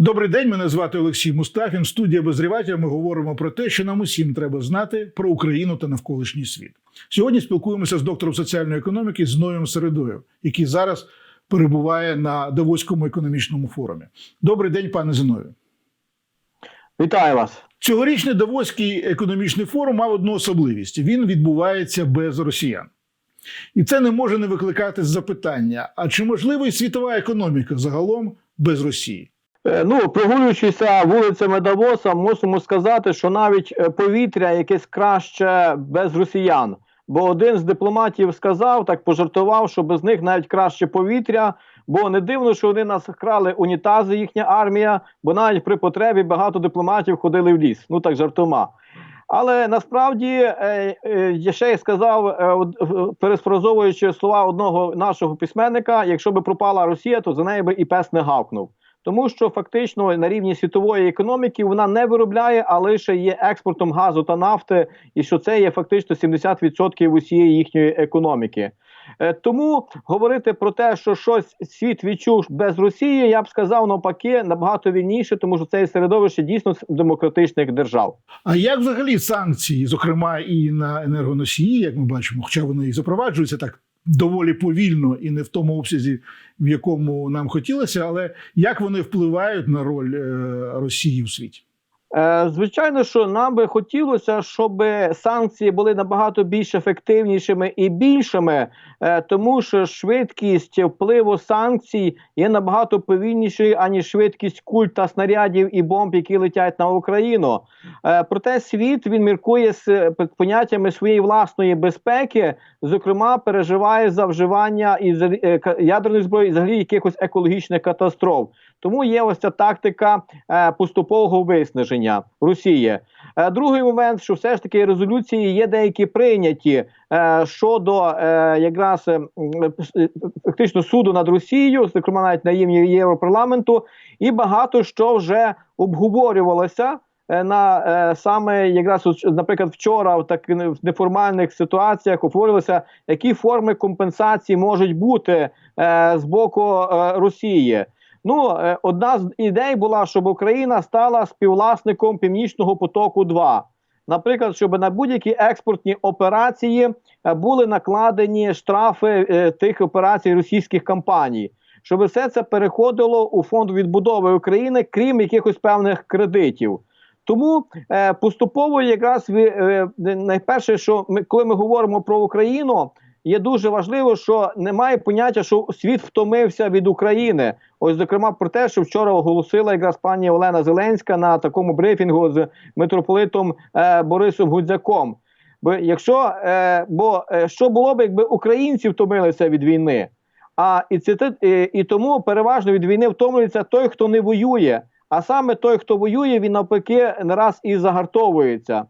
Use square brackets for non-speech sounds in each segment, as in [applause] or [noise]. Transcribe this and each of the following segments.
Добрий день, мене звати Олексій Мустафін. Студія Безрівателя. Ми говоримо про те, що нам усім треба знати про Україну та навколишній світ. Сьогодні спілкуємося з доктором соціальної економіки з Ноєм Середою, який зараз перебуває на Давоському економічному форумі. Добрий день, пане Зіною. Вітаю вас. Цьогорічний Давоський економічний форум мав одну особливість: він відбувається без росіян. І це не може не викликати запитання: а чи можлива і світова економіка загалом без Росії? Е, Ну, прогулюючися вулицями Давоса, мусимо сказати, що навіть е, повітря якесь краще без росіян. Бо один з дипломатів сказав, так пожартував, що без них навіть краще повітря. Бо не дивно, що вони нас крали унітази, їхня армія, бо навіть при потребі багато дипломатів ходили в ліс. Ну так жартома. Але насправді е, я ще й сказав, е, слова одного нашого письменника: якщо би пропала Росія, то за нею би і пес не гавкнув. Тому що фактично на рівні світової економіки вона не виробляє, а лише є експортом газу та нафти, і що це є фактично 70% усієї їхньої економіки. Е, Тому говорити про те, що щось світ відчув без Росії, я б сказав навпаки набагато вільніше, тому що це середовище дійсно демократичних держав. А як взагалі санкції, зокрема і на енергоносії, як ми бачимо, хоча вони і запроваджуються так доволі повільно і не в тому обсязі, в якому нам хотілося, але як вони впливають на роль е, Росії у світі? Е, Звичайно, що нам би хотілося, щоб санкції були набагато більш ефективнішими і більшими, е, тому що швидкість впливу санкцій є набагато повільнішою, аніж швидкість куль та снарядів і бомб, які летять на Україну. Е, Проте світ він міркує з поняттями своєї власної безпеки, зокрема, переживає за вживання і взагалі, е, ядерної зброї, і взагалі якихось екологічних катастроф. Тому є ось ця тактика поступового виснаження Росії. Е, другий момент, що все ж таки резолюції є деякі прийняті е, щодо е, якраз е, е, фактично суду над Росією, зокрема навіть на рівні Європарламенту, і багато що вже обговорювалося. На саме якраз, наприклад, вчора в так в неформальних ситуаціях обговорювалося, які форми компенсації можуть бути е, з боку е, Росії. Ну, е, одна з ідей була, щоб Україна стала співвласником Північного потоку 2 Наприклад, щоб на будь-які експортні операції е, були накладені штрафи е, тих операцій російських компаній, щоб все це переходило у фонд відбудови України, крім якихось певних кредитів. Тому поступово, якраз е, найперше, що ми, коли ми говоримо про Україну, є дуже важливо, що немає поняття, що світ втомився від України. Ось, зокрема, про те, що вчора оголосила якраз пані Олена Зеленська на такому брифінгу з митрополитом е, Борисом Гудзяком. Бо якщо е, бо е, що було б, якби українці втомилися від війни? А і це і, і тому переважно від війни втомлюється той, хто не воює. А саме той, хто воює, він навпаки не раз і загартовується.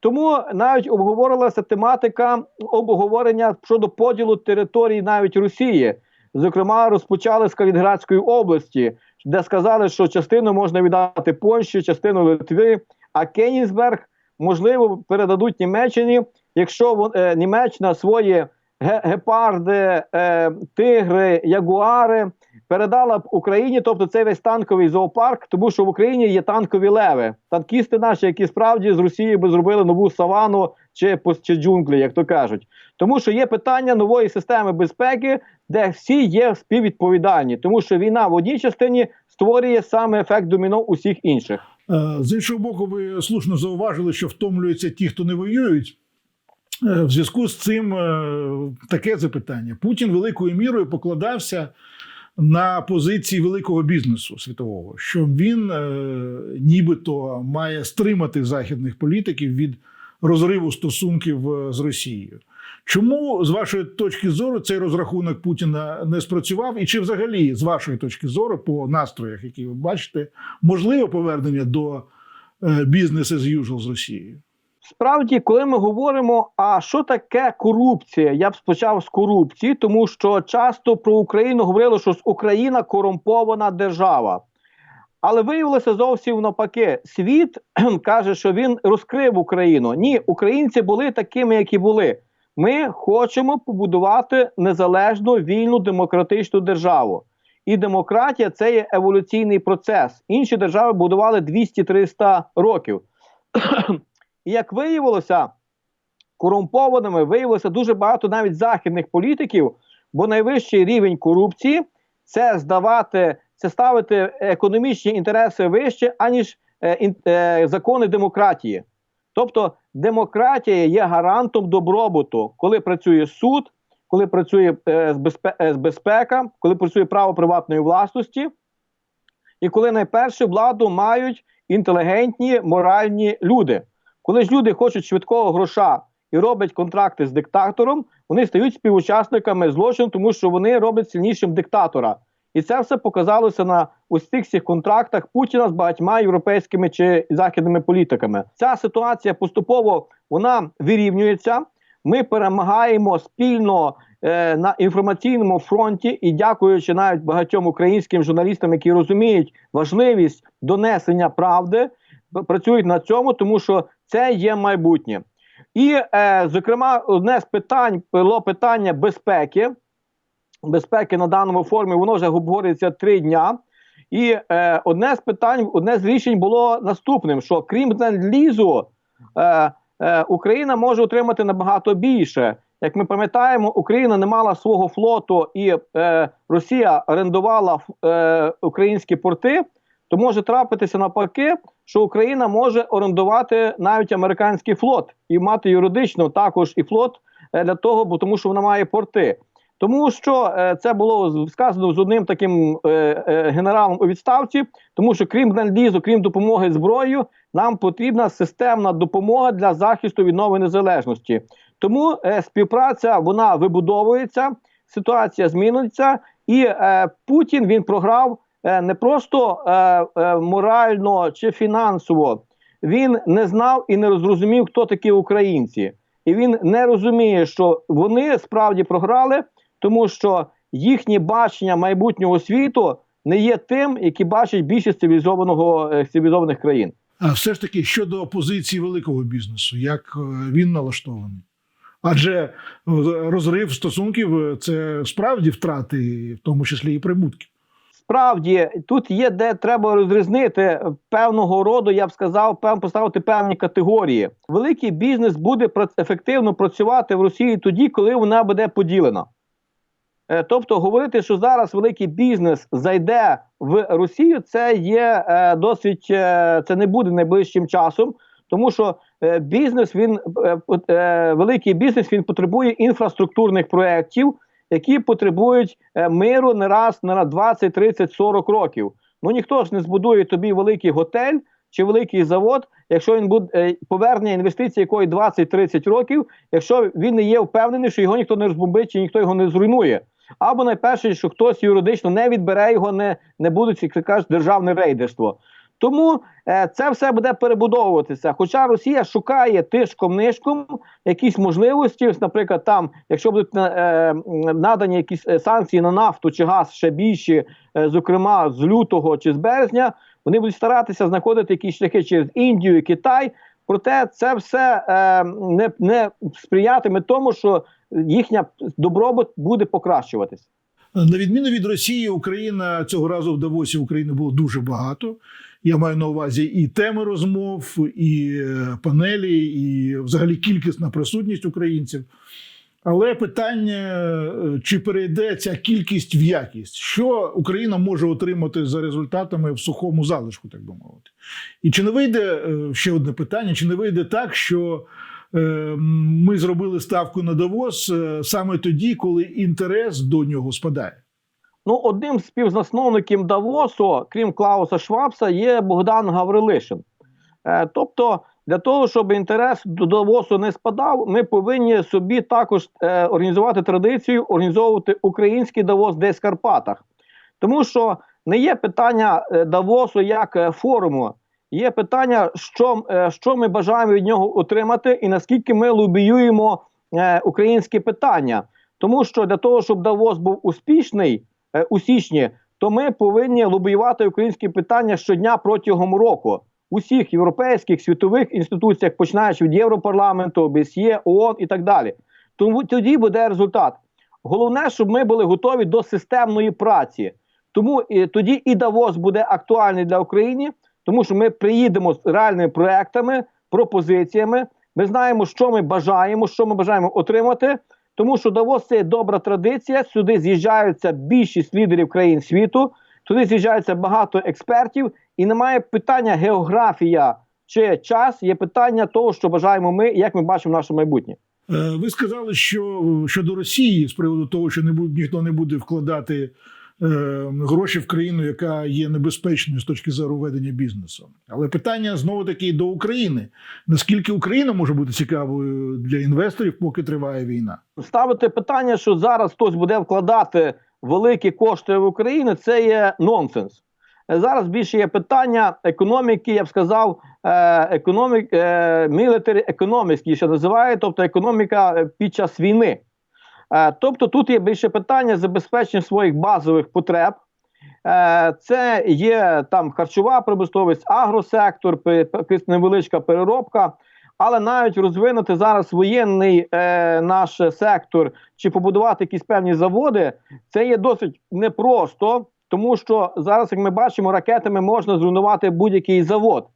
Тому навіть обговорилася тематика обговорення щодо поділу територій навіть Росії. Зокрема, розпочали з Калінградської області, де сказали, що частину можна віддати Польщі, частину Литви, а Кенігсберг, можливо, передадуть Німеччині, якщо е, Німеччина свої ге- гепарди, е, тигри, ягуари передала б Україні, тобто цей весь танковий зоопарк, тому що в Україні є танкові леви, танкісти наші, які справді з Росії би зробили нову савану чи, чи джунглі, як то кажуть. Тому що є питання нової системи безпеки, де всі є співвідповідальні, тому що війна в одній частині створює саме ефект доміно усіх інших. Е, З іншого боку, ви слушно зауважили, що втомлюються ті, хто не воюють. Е, В зв'язку з цим е, таке запитання: Путін великою мірою покладався на позиції великого бізнесу світового, що він е, нібито має стримати західних політиків від розриву стосунків з Росією. Чому, з вашої точки зору, цей розрахунок Путіна не спрацював? І чи взагалі, з вашої точки зору, по настроях, які ви бачите, можливе повернення до е, бізнес as usual з Росією? Справді, коли ми говоримо, а що таке корупція, я б спочав з корупції, тому що часто про Україну говорили, що Україна корумпована держава. Але виявилося зовсім навпаки. Світ каже, що він розкрив Україну. Ні, українці були такими, які були. Ми хочемо побудувати незалежну, вільну, демократичну державу. і демократія це є еволюційний процес. Інші держави будували 200-300 років. І як виявилося, корумпованими виявилося дуже багато навіть західних політиків, бо найвищий рівень корупції це здавати, це ставити економічні інтереси вище, аніж е, е, закони демократії. Тобто демократія є гарантом добробуту, коли працює суд, коли працює е, е, безпека, коли працює право приватної власності, і коли найперше владу мають інтелігентні моральні люди. Коли ж люди хочуть швидкого гроша і роблять контракти з диктатором, вони стають співучасниками злочину, тому що вони роблять сильнішим диктатора. І це все показалося на ось цих всіх контрактах Путіна з багатьма європейськими чи західними політиками. Ця ситуація поступово вона вирівнюється. Ми перемагаємо спільно е, на інформаційному фронті, і дякуючи навіть багатьом українським журналістам, які розуміють важливість донесення правди, працюють на цьому, тому що це є майбутнє. І, е, зокрема, одне з питань було питання безпеки. Безпеки на даному формі воно вже обговорюється три дня. І е, одне з питань, одне з рішень було наступним: що крім ленд-лізу, е, е, Україна може отримати набагато більше. Як ми пам'ятаємо, Україна не мала свого флоту, і е, Росія орендувала е, українські порти. То може трапитися навпаки, що Україна може орендувати навіть американський флот і мати юридично також і флот е, для того, бо тому що вона має порти. Тому що е, це було сказано з одним таким е, генералом у відставці, тому що крім ленд-лізу, крім допомоги зброєю, нам потрібна системна допомога для захисту від нової незалежності. Тому співпраця вона вибудовується, ситуація зміниться, і Путін він програв не просто е, е, морально чи фінансово. Він не знав і не зрозумів, хто такі українці, і він не розуміє, що вони справді програли, тому що їхнє бачення майбутнього світу не є тим, які бачить більшість цивілізованого е, цивілізованих країн. А все ж таки щодо опозиції великого бізнесу, як е, він налаштований? Адже е, розрив стосунків е, це справді втрати, в тому числі і прибутки. Справді тут є де треба розрізнити певного роду, я б сказав, пев поставити певні категорії. Великий бізнес буде ефективно працювати в Росії тоді, коли вона буде поділена. Е, Тобто говорити, що зараз великий бізнес зайде в Росію, це є е, досить е, це не буде найближчим часом, тому що бізнес він великий бізнес він потребує інфраструктурних проєктів, які потребують е, миру не раз на 20, 30, 40 років. Ну ніхто ж не збудує тобі великий готель чи великий завод, якщо він буде повернення інвестицій якої 20-30 років, якщо він не є впевнений, що його ніхто не розбомбить чи ніхто його не зруйнує. Або найперше, що хтось юридично не відбере його, не, не будуть, як кажуть, державне рейдерство. Тому е, це все буде перебудовуватися. Хоча Росія шукає тишком нишком якісь можливості, наприклад, там, якщо будуть е, надані якісь е, санкції на нафту чи газ ще більші, зокрема з лютого чи з березня, вони будуть старатися знаходити якісь шляхи через Індію і Китай. Проте це все не, не сприятиме тому, що їхня добробут буде покращуватись. На відміну від Росії, Україна цього разу в Давосі України було дуже багато. Я маю на увазі і теми розмов, і е, панелі, і взагалі кількісна присутність українців. Але питання, е, чи перейде ця кількість в якість, що Україна може отримати за результатами в сухому залишку, так би мовити. І чи не вийде е, ще одне питання: чи не вийде так, що ми зробили ставку на Давос саме тоді, коли інтерес до нього спадає? Ну, одним з співзасновників Давосу, крім Клауса Швабса, є Богдан Гаврилишин. Е, тобто, для того, щоб інтерес до Давосу не спадав, ми повинні собі також е, організувати традицію, організовувати український Давос десь в Карпатах. Тому що не є питання е, Давосу як е, форуму, є питання, що, е, що ми бажаємо від нього отримати, і наскільки ми лобіюємо е, українські питання. Тому що для того, щоб Давос був успішний у січні, то ми повинні лобіювати українські питання щодня протягом року. Усіх європейських світових інституціях, починаючи від Європарламенту, ОБСЄ, ООН і так далі. Тому тоді буде результат. Головне, щоб ми були готові до системної праці. Тому і, тоді і Давос буде актуальний для України, тому що ми приїдемо з реальними проектами, пропозиціями. Ми знаємо, що ми бажаємо, що ми бажаємо отримати. Тому що Давос це добра традиція. Сюди з'їжджаються більшість лідерів країн світу, туди з'їжджається багато експертів, і немає питання географія чи час, є питання того, що бажаємо ми, як ми бачимо наше майбутнє. Е, Ви сказали, що щодо Росії, з приводу того, що не буде, ніхто не буде вкладати гроші в країну, яка є небезпечною з точки зору ведення бізнесу. Але питання знову таки до України: наскільки Україна може бути цікавою для інвесторів, поки триває війна? Ставити питання, що зараз хтось буде вкладати великі кошти в Україну, це є нонсенс. Е, Зараз більше є питання економіки, я б сказав, е, економік, е, economics, її ще називають, тобто економіка е, під час війни. Е, Тобто тут є більше питання забезпечення своїх базових потреб. Е, Це є там харчова промисловість, агросектор, невеличка переробка. Але навіть розвинути зараз воєнний е, наш сектор чи побудувати якісь певні заводи, це є досить непросто, тому що зараз, як ми бачимо, ракетами можна зруйнувати будь-який завод.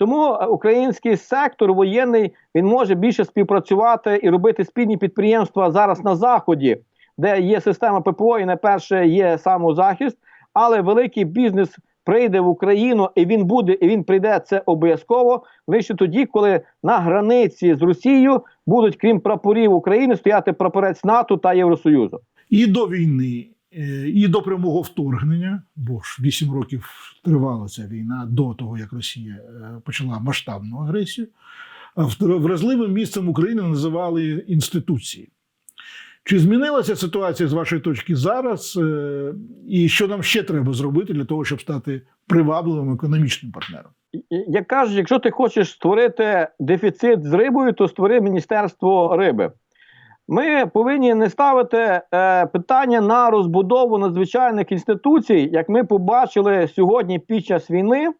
Тому е, український сектор воєнний він може більше співпрацювати і робити спільні підприємства зараз на заході, де є система ППО, і найперше є самозахист, але великий бізнес прийде в Україну, і він буде, і він прийде це обов'язково лише тоді, коли на границі з Росією будуть, крім прапорів України, стояти прапорець НАТО та Євросоюзу. І до війни, і до прямого вторгнення, бо ж 8 років тривала ця війна до того, як Росія е, почала масштабну агресію. Вразливим місцем України називали інституції. Чи змінилася ситуація з вашої точки зараз? е, І що нам ще треба зробити для того, щоб стати привабливим економічним партнером? Як кажуть, якщо ти хочеш створити дефіцит з рибою, то створи міністерство риби. Ми повинні не ставити е, питання на розбудову надзвичайних інституцій, як ми побачили сьогодні під час війни,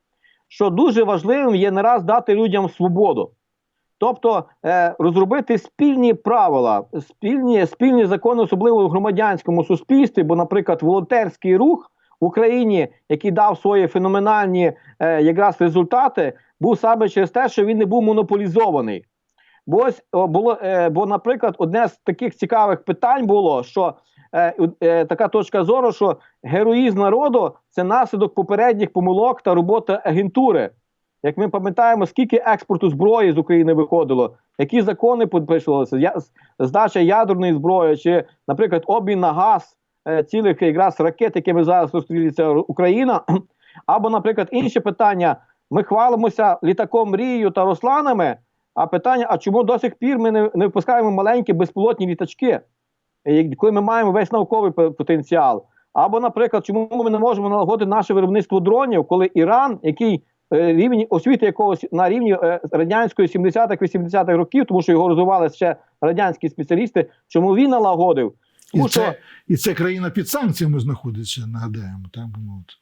що дуже важливим є не раз дати людям свободу. Тобто е, розробити спільні правила, спільні, спільні закони, особливо в громадянському суспільстві, бо, наприклад, волонтерський рух в Україні, який дав свої феноменальні е, якраз результати, був саме через те, що він не був монополізований. Бо ось було, е, бо, наприклад, одне з таких цікавих питань було, що е, е, така точка зору, що героїзм народу це наслідок попередніх помилок та роботи агентури. Як ми пам'ятаємо, скільки експорту зброї з України виходило, які закони підписувалися, я, здача ядерної зброї, чи, наприклад, обмін на газ е, цілих якраз ракет, якими зараз розстрілюється Україна, [clears throat] або, наприклад, інші питання. Ми хвалимося літаком мрією та Русланами. А питання: а чому до сих пір ми не, не випускаємо маленькі безпілотні літачки, е, коли ми маємо весь науковий потенціал? Або, наприклад, чому ми не можемо налагодити наше виробництво дронів, коли Іран, який е, рівень освіти якогось на рівні е, радянської 70-х-80-х років, тому що його розвивали ще радянські спеціалісти, чому він налагодив? І Тому що це, і це країна під санкціями знаходиться, нагадаємо. Так би мовити.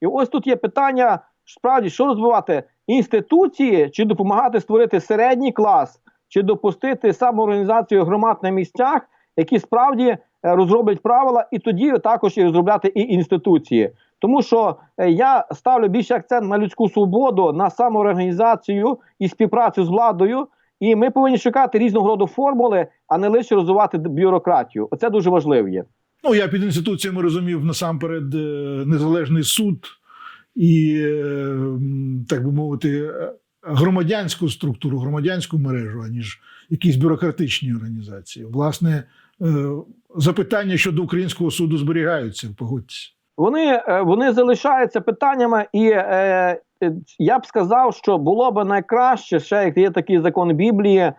І ось тут є питання: справді, що розвивати інституції, чи допомагати створити середній клас, чи допустити самоорганізацію громад на місцях, які справді е, розроблять правила, і тоді також і розробляти і інституції. Тому що е, я ставлю більше акцент на людську свободу, на самоорганізацію і співпрацю з владою. І ми повинні шукати різного роду формули, а не лише розвивати бюрократію. Оце дуже важливо є. Ну, я під інституціями розумів насамперед е, незалежний суд і, е, так би мовити, громадянську структуру, громадянську мережу, аніж якісь бюрократичні організації. Власне, е, запитання щодо українського суду зберігаються, погодьтеся. Вони, е, вони залишаються питаннями, і е, е, я б сказав, що було б найкраще, ще як є такий закон Біблії,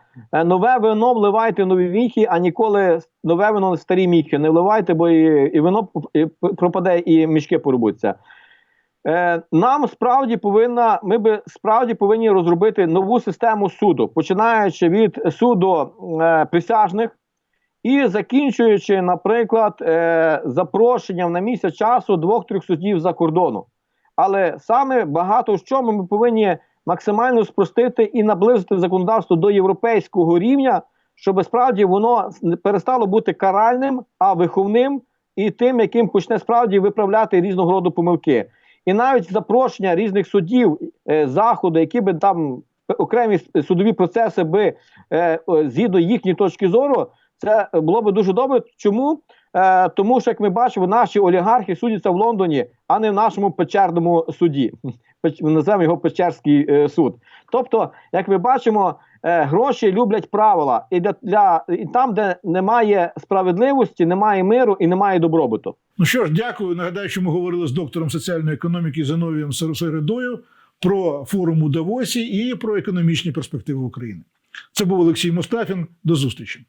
нове вино вливайте нові віхи, а ніколи нове вино в старі міхи не вливайте, бо і, і вино і пропаде, і мішки порубуться. Е, нам справді повинна, ми би справді повинні розробити нову систему суду, починаючи від суду е, присяжних. І закінчуючи, наприклад, е, запрошенням на місяць часу двох-трьох суддів за кордону. Але саме багато в чому ми повинні максимально спростити і наблизити законодавство до європейського рівня, щоб справді воно перестало бути каральним, а виховним і тим, яким почне справді виправляти різного роду помилки. І навіть запрошення різних судів е, заходу, які би там окремі судові процеси би е, згідно їхньої точки зору, це було би дуже добре. Чому? Е, тому що, як ми бачимо, наші олігархи судяться в Лондоні, а не в нашому печерному суді. Печ- Називаємо його Печерський е, суд. Тобто, як ми бачимо, е, гроші люблять правила, і для, для і там, де немає справедливості, немає миру і немає добробуту. Ну що ж, дякую. Нагадаю, що ми говорили з доктором соціальної економіки Зиновієм Сер- Середою про форум у Давосі і про економічні перспективи України. Це був Олексій Мустафін. До зустрічі.